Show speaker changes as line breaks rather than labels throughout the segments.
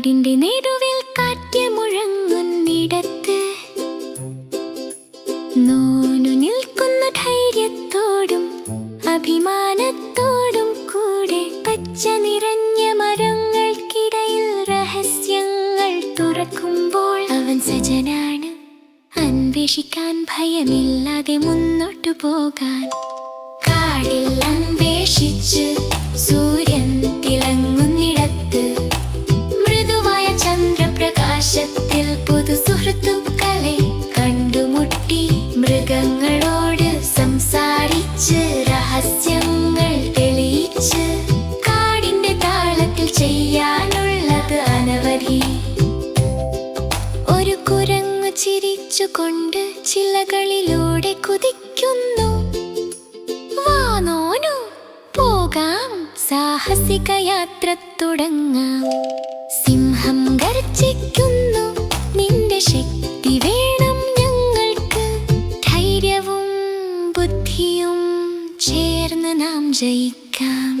കാടിന്റെ നെടുവിൽ കാറ്റ് മുഴങ്ങുന്നിടത്ത് നോനു നിൽക്കുന്ന ധൈര്യത്തോടും അഭിമാനത്തോടും കൂടെ പച്ച നിറഞ്ഞ മരങ്ങൾക്കിടയിൽ രഹസ്യങ്ങൾ തുറക്കുമ്പോൾ അവൻ സജനാണ്. അന്വേഷിക്കാൻ ഭയമില്ലാതെ മുന്നോട്ടു പോകാൻ. കാടിൽ അന്വേഷിച്ച് ചെയ്യാനുള്ളത് അനവധി. ഒരു കുരങ്ങു ചിരിച്ചുകൊണ്ട് ചിലകളിലൂടെ കുതിക്കുന്നു. വാനോനു പോകാം. സാഹസിക യാത്ര തുടങ്ങാം. സിംഹം ഗർജിക്കുന്നു. നിന്റെ ശക്തി വേണം ഞങ്ങൾക്ക്. ധൈര്യവും ബുദ്ധിയും ചേർന്ന് നാം ജയിക്കാം.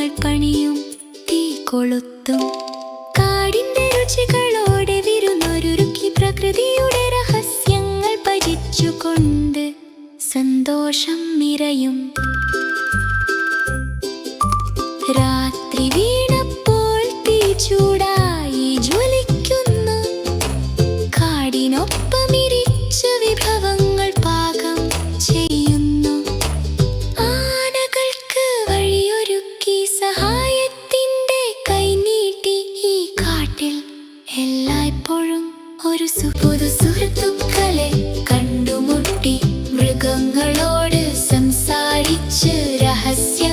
പാലങ്ങൾ പണിയും തീ കൊളുത്തും. കാടിന്റെ രുചികളോടെ വിരുന്നൊരുക്കി പ്രകൃതിയുടെ രഹസ്യങ്ങൾ ഭരിച്ചുകൊണ്ട് സന്തോഷം നിറയും. രാത്രി hacia